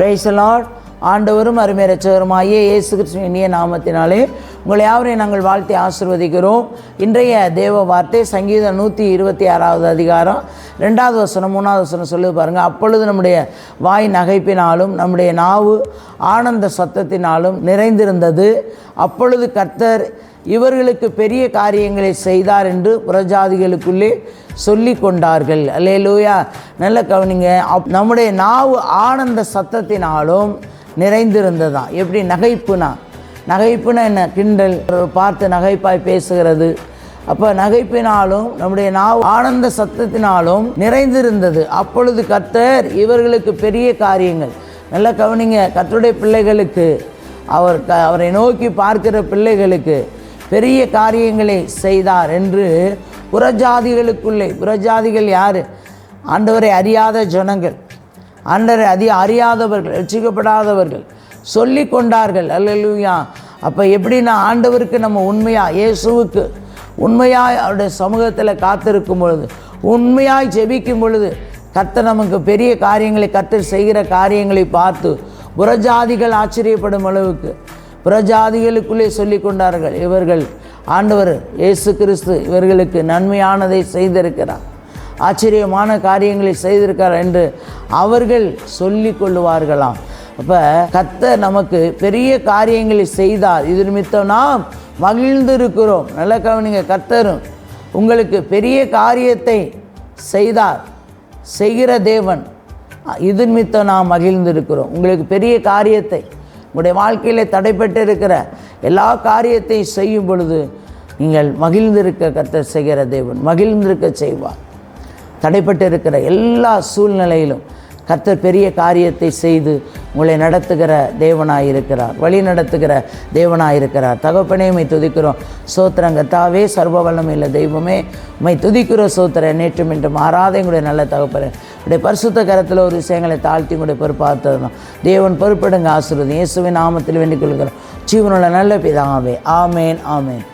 பிரைசலாட் ஆண்டவரும் அருமை ரட்சகருமாகிய இயேசு கிருஷ்ண இனிய நாமத்தினாலே உங்களை யாவரையும் நாங்கள் வாழ்த்தி ஆசிர்வதிக்கிறோம். இன்றைய தேவ வார்த்தை சங்கீதம் நூற்றி இருபத்தி ஆறாவது அதிகாரம் ரெண்டாவது வசனம் மூணாவது வசனம் சொல்லி பாருங்கள் அப்பொழுது நம்முடைய வாய் நகைப்பினாலும் நம்முடைய நாவு ஆனந்த சத்தத்தினாலும் நிறைந்திருந்தது. அப்பொழுது கர்த்தர் இவர்களுக்கு பெரிய காரியங்களை செய்தார் என்று புறஜாதிகளுக்குள்ளே சொல்லி கொண்டார்கள் அல்லேலூயா. நல்ல கவனிங்க. அப் நம்முடைய நாவு ஆனந்த சத்தத்தினாலும் நிறைந்திருந்ததா? எப்படி நகைப்புனா? நகைப்புனா என்ன? கிண்டல். பார்த்து நகைப்பாய் பேசுகிறது. அப்போ நகைப்பினாலும் நம்முடைய நாவு ஆனந்த சத்தத்தினாலும் நிறைந்திருந்தது. அப்பொழுது கர்த்தர் இவர்களுக்கு பெரிய காரியங்கள். நல்ல கவனிங்க. கர்த்தருடைய பிள்ளைகளுக்கு அவர் க அவரை நோக்கி பார்க்கிற பிள்ளைகளுக்கு பெரிய காரியங்களை செய்தார் என்று புறஜாதிகளுக்குள்ளே புறஜாதிகள் யார்? ஆண்டவரை அறியாத ஜனங்கள் ஆண்டவரை அதி அறியாதவர்கள் ரசிக்கப்படாதவர்கள் சொல்லி கொண்டார்கள். அல்லூயா அப்போ எப்படின்னா ஆண்டவருக்கு நம்ம உண்மையாக இயேசுவுக்கு உண்மையாக அவருடைய சமூகத்தில் காத்திருக்கும் பொழுது உண்மையாய் ஜெபிக்கும் பொழுது கர்த்தர் நமக்கு பெரிய காரியங்களை கர்த்தர் செய்கிற காரியங்களை பார்த்து புறஜாதிகள் ஆச்சரியப்படும் அளவுக்கு பிரஜாதிகளுக்குள்ளே சொல்லி கொண்டார்கள் இவர்கள் ஆண்டவர் இயேசு கிறிஸ்து இவர்களுக்கு நன்மையானதை செய்திருக்கிறார் ஆச்சரியமான காரியங்களை செய்திருக்கார் என்று அவர்கள் சொல்லி கொள்ளுவார்களாம். அப்போ கத்த நமக்கு பெரிய காரியங்களை செய்தார். இது நிமித்தம் நாம் மகிழ்ந்திருக்கிறோம். நல்ல கவனிங்க கத்தரும் உங்களுக்கு பெரிய காரியத்தை செய்தார். செய்கிற தேவன் இது நிமித்தம் நாம் மகிழ்ந்திருக்கிறோம். உங்களுக்கு பெரிய காரியத்தை உங்களுடைய வாழ்க்கையில் தடைப்பட்டு இருக்கிற எல்லா காரியத்தையும் செய்யும் பொழுது நீங்கள் மகிழ்ந்திருக்க கர்த்தர் செய்கிற தேவன் மகிழ்ந்திருக்க செய்வார். தடைப்பட்டு இருக்கிற எல்லா சூழ்நிலையிலும் கர்த்தர் பெரிய காரியத்தை செய்து உங்களை நடத்துகிற தேவனாக இருக்கிறார் வழி நடத்துகிற தேவனாக இருக்கிறார் தகப்பனே துதிக்கிறோம். சோத்திரம் கத்தாவே சர்வ வல்லமையில் தெய்வமே உமை துதிக்கிறோம் சோத்திர நேற்றும் என்று மாறாத எங்களுடைய நல்ல தகப்பனை. உடைய பரிசுத்த கரத்தில் ஒரு விஷயங்களை தாழ்த்தி உங்களுடைய பொறுப்பாத்தரணும் தேவன் பொறுப்பிடுங்க ஆசிர்வதி இயேசுவின் நாமத்தில் வேண்டிக் கொள்கிறோம். ஜீவனுள்ள நல்ல பிதாவே. ஆமேன் ஆமேன்.